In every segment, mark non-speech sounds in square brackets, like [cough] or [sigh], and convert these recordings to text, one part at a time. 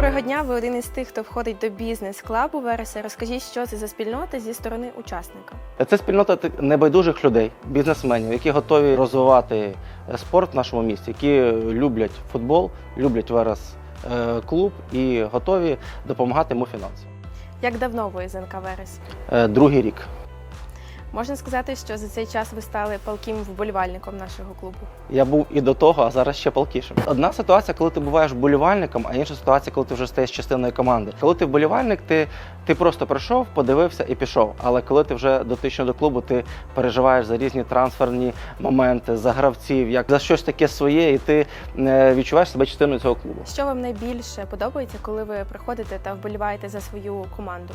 Доброго дня. Ви один із тих, хто входить до бізнес-клабу Вереса. Розкажіть, що це за спільнота зі сторони учасника. Це спільнота небайдужих людей, бізнесменів, які готові розвивати е, спорт в нашому місті, які люблять футбол, люблять Верес е, клуб і готові допомагати йому фінансово. Як давно ви з НК Верес? Е, Другий рік. Можна сказати, що за цей час ви стали палким вболівальником нашого клубу. Я був і до того, а зараз ще палкішим. Одна ситуація, коли ти буваєш вболівальником, а інша ситуація, коли ти вже стаєш частиною команди. Коли ти вболівальник, ти, ти просто прийшов, подивився і пішов. Але коли ти вже дотично до клубу, ти переживаєш за різні трансферні моменти, за гравців, як за щось таке своє, і ти е, відчуваєш себе частиною цього клубу. Що вам найбільше подобається, коли ви приходите та вболіваєте за свою команду?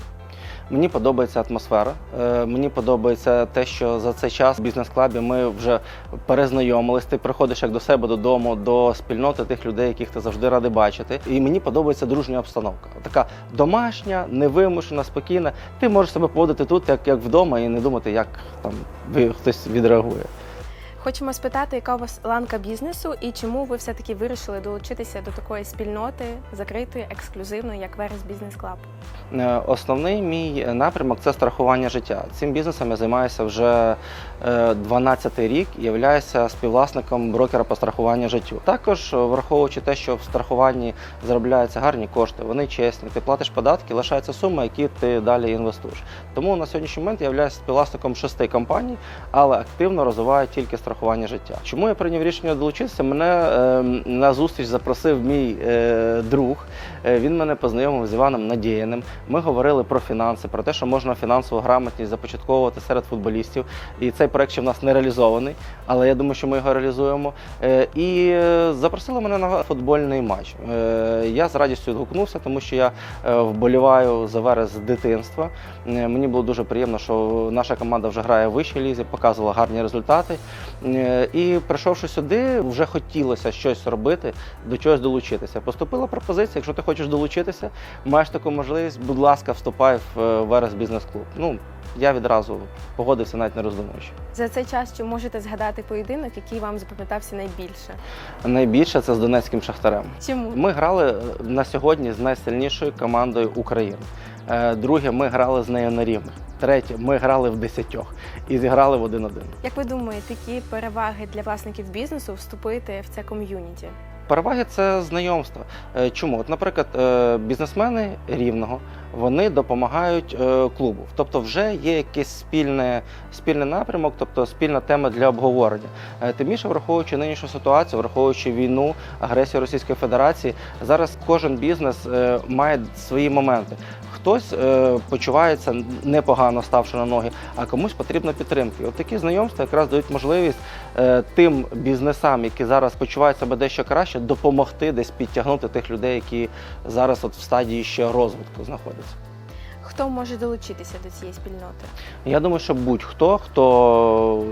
Мені подобається атмосфера. е, Мені подобається те, що за цей час в бізнес-клабі ми вже перезнайомились. Ти приходиш як до себе додому, до спільноти тих людей, яких ти завжди радий бачити. І мені подобається дружня обстановка. Така домашня, невимушена, спокійна. Ти можеш себе поводити тут, як, як вдома, і не думати, як там хтось відреагує. Хочемо спитати, яка у вас ланка бізнесу і чому ви все-таки вирішили долучитися до такої спільноти закритої, ексклюзивної, як Верес Бізнес Клаб. Е, Основний мій напрямок це страхування життя. Цим бізнесом я займаюся вже 12 рік і являюся співвласником брокера по страхуванню життю. Також е, враховуючи те, що в страхуванні заробляються гарні кошти, вони чесні, ти платиш податки, лишається сума, які ти далі інвестуєш. Тому на сьогоднішній момент я являюся співвласником шести компаній, але активно розвиваю тільки страхування життя. Чому я прийняв рішення долучитися? Мене е, на зустріч запросив мій е, друг. Е, Він мене познайомив з Іваном Надіяним. Ми говорили про фінанси, про те, що можна фінансову грамотність започатковувати серед футболістів. І цей проект ще в нас не реалізований, але я думаю, що ми його реалізуємо. Е, І е, запросили мене на футбольний матч. Е, Я з радістю відгукнувся, тому що я е, вболіваю за Верес з дитинства. Мені було дуже приємно, що наша команда вже грає в вищій лізі, показувала гарні результати. Е, І прийшовши сюди, вже хотілося щось робити, до чогось долучитися. Поступила пропозиція, якщо ти хочеш долучитися, маєш таку можливість, будь ласка, вступай в е, Верес бізнес-клуб. Ну, я відразу погодився, навіть не роздумуючи. За цей час чи можете згадати поєдинок, який вам запам'ятався найбільше? Найбільше це з Донецьким шахтарем. Чому? Ми грали е, на сьогодні з найсильнішою командою України. Е, Друге, ми грали з нею на рівних. Третє, ми грали в десятьох і зіграли в один-один. Як ви думаєте, які переваги для власників бізнесу вступити в це ком'юніті? Переваги це знайомство. Е, Чому? От, наприклад, е, бізнесмени рівного вони допомагають клубу. Тобто, вже є якийсь спільне, спільний напрямок, тобто спільна тема для обговорення. Тим більше, враховуючи нинішню ситуацію, враховуючи війну, агресію Російської Федерації, зараз кожен бізнес має свої моменти. Хтось е, почувається непогано ставши на ноги, а комусь потрібна підтримка. От такі знайомства якраз дають можливість е, тим бізнесам, які зараз почувають себе дещо краще, допомогти десь підтягнути тих людей, які зараз от в стадії ще розвитку знаходяться. Хто може долучитися до цієї спільноти? Я думаю, що будь-хто, хто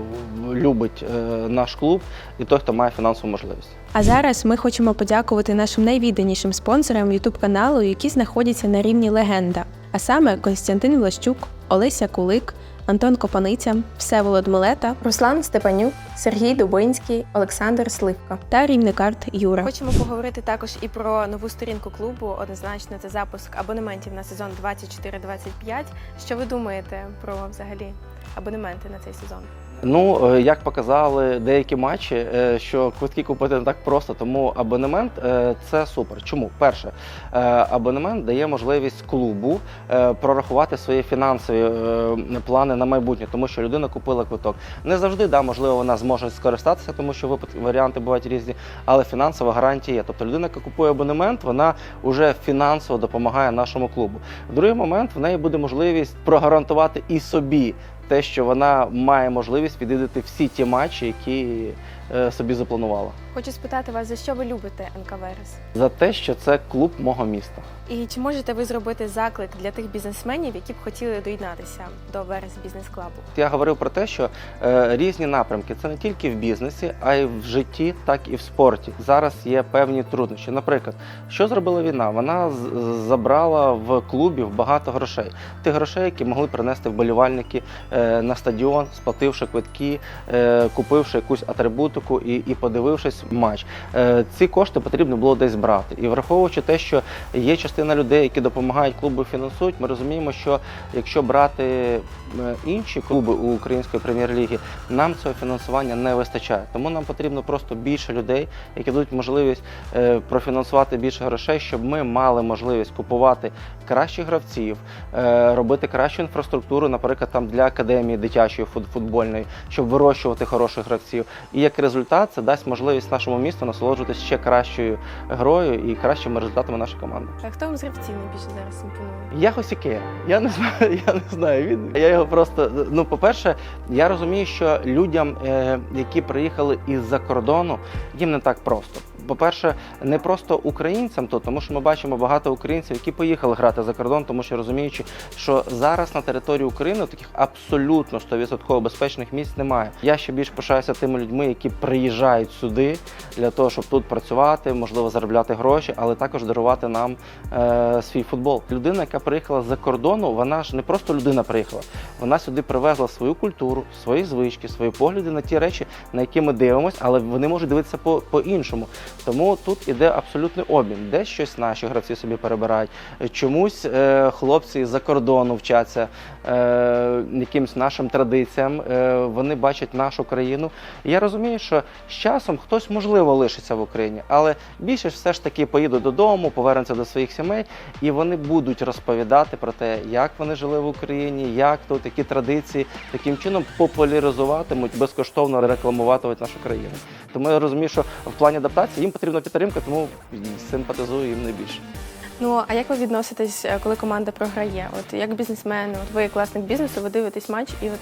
любить е, наш клуб, і той, хто має фінансову можливість. А зараз ми хочемо подякувати нашим найвідданішим спонсорам youtube каналу, які знаходяться на рівні легенда. А саме Костянтин Влащук, Олеся Кулик, Антон Копаниця, Всеволод Милета, Руслан Степанюк, Сергій Дубинський, Олександр Сливка та рівникарт Юра. Хочемо поговорити також і про нову сторінку клубу. Однозначно, це запуск абонементів на сезон 24-25. Що ви думаєте про взагалі абонементи на цей сезон? Ну, е, як показали деякі матчі, е, що квитки купити не так просто, тому абонемент е, це супер. Чому? Перше, абонемент дає можливість клубу прорахувати свої фінансові плани на майбутнє, тому що людина купила квиток. Не завжди, да, можливо, вона зможе скористатися, тому що варіанти бувають різні, але фінансова гарантія. Тобто людина, яка купує абонемент, вона вже фінансово допомагає нашому клубу. Другий момент в неї буде можливість прогарантувати і собі те, що вона має можливість відвідати всі ті матчі, які собі запланувала. Хочу спитати вас, за що ви любите НК Верес? За те, що це клуб мого міста. І чи можете ви зробити заклик для тих бізнесменів, які б хотіли доєднатися до Верес Бізнес Клабу? Я говорив про те, що е, різні напрямки це не тільки в бізнесі, а й в житті, так і в спорті. Зараз є певні труднощі. Наприклад, що зробила війна? Вона забрала в клубів багато грошей. Тих грошей, які могли принести вболівальники е, на стадіон, сплативши квитки, е, купивши якусь атрибутику і, і подивившись матч. Е, Ці кошти потрібно було десь брати. І враховуючи те, що є частина людей, які допомагають клубу фінансують, ми розуміємо, що якщо брати е, інші клуби у української прем'єр-ліги, нам цього фінансування не вистачає. Тому нам потрібно просто більше людей, які дадуть можливість е, профінансувати більше грошей, щоб ми мали можливість купувати кращих гравців, робити кращу інфраструктуру, наприклад, там для академії дитячої футбольної, щоб вирощувати хороших гравців. І як результат, це дасть можливість нашому місту насолоджуватися ще кращою грою і кращими результатами нашої команди. А хто вам з гравців найбільше зараз імпонує? Я Хосіке. Я не [laughs] знаю, я не знаю. Він я його просто. Ну, по-перше, я розумію, що людям, е, які приїхали із-за кордону, їм не так просто. По-перше, не просто українцям тут, тому що ми бачимо багато українців, які поїхали грати за кордон, тому що розуміючи, що зараз на території України таких абсолютно 100% безпечних місць немає. Я ще більш пишаюся тими людьми, які приїжджають сюди для того, щоб тут працювати, можливо, заробляти гроші, але також дарувати нам е, свій футбол. Людина, яка приїхала з-за кордону, вона ж не просто людина приїхала, вона сюди привезла свою культуру, свої звички, свої погляди на ті речі, на які ми дивимося, але вони можуть дивитися по- по-іншому. Тому тут іде абсолютний обмін. Десь щось наші гравці собі перебирають. Чомусь е, хлопці з-за кордону вчаться е, якимсь нашим традиціям. Е, вони бачать нашу країну. І я розумію, що з часом хтось можливо лишиться в Україні, але більшість все ж таки поїдуть додому, повернуться до своїх сімей, і вони будуть розповідати про те, як вони жили в Україні, як тут, які традиції, таким чином популяризуватимуть, безкоштовно рекламуватимуть нашу країну. Тому я розумію, що в плані адаптації їм потрібна підтримка, тому симпатизую їм найбільше. Ну а як ви відноситесь, е, коли команда програє? От як бізнесмен, от ви як власник бізнесу, ви дивитесь матч, і от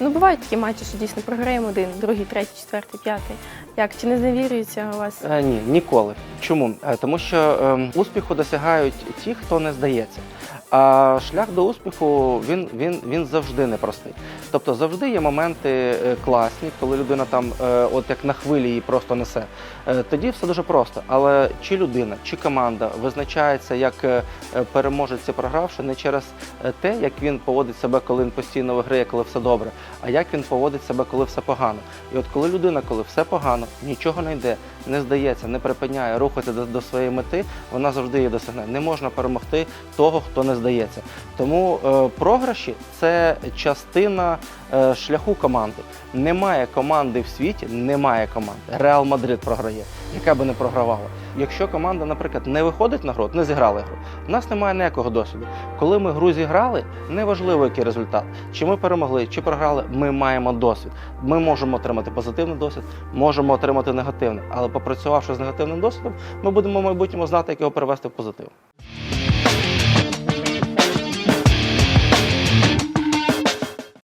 ну бувають такі матчі, що дійсно програємо один, другий, третій, четвертий, п'ятий. Як чи не зневірюється у вас? Е, ні, ніколи. Чому? Е, тому що е, успіху досягають ті, хто не здається. А шлях до успіху він, він, він завжди непростий. Тобто завжди є моменти е, класні, коли людина там, е, от як на хвилі її просто несе. Е, Тоді все дуже просто. Але чи людина, чи команда визначається як переможець і програвши не через те, як він поводить себе, коли він постійно виграє, коли все добре, а як він поводить себе, коли все погано. І от коли людина, коли все погано, нічого не йде, не здається, не припиняє рухати до, до своєї мети, вона завжди її досягне. Не можна перемогти того, хто не здається. Тому е, програші це частина е, шляху команди. Немає команди в світі, немає команди. Реал Мадрид програє, яка би не програвала. Якщо команда, наприклад, не виходить на гру, не зіграли гру, у нас немає ніякого досвіду. Коли ми гру зіграли, неважливо, який результат, чи ми перемогли, чи програли, ми маємо досвід. Ми можемо отримати позитивний досвід, можемо отримати негативний, але попрацювавши з негативним досвідом, ми будемо в майбутньому знати, як його перевести в позитив.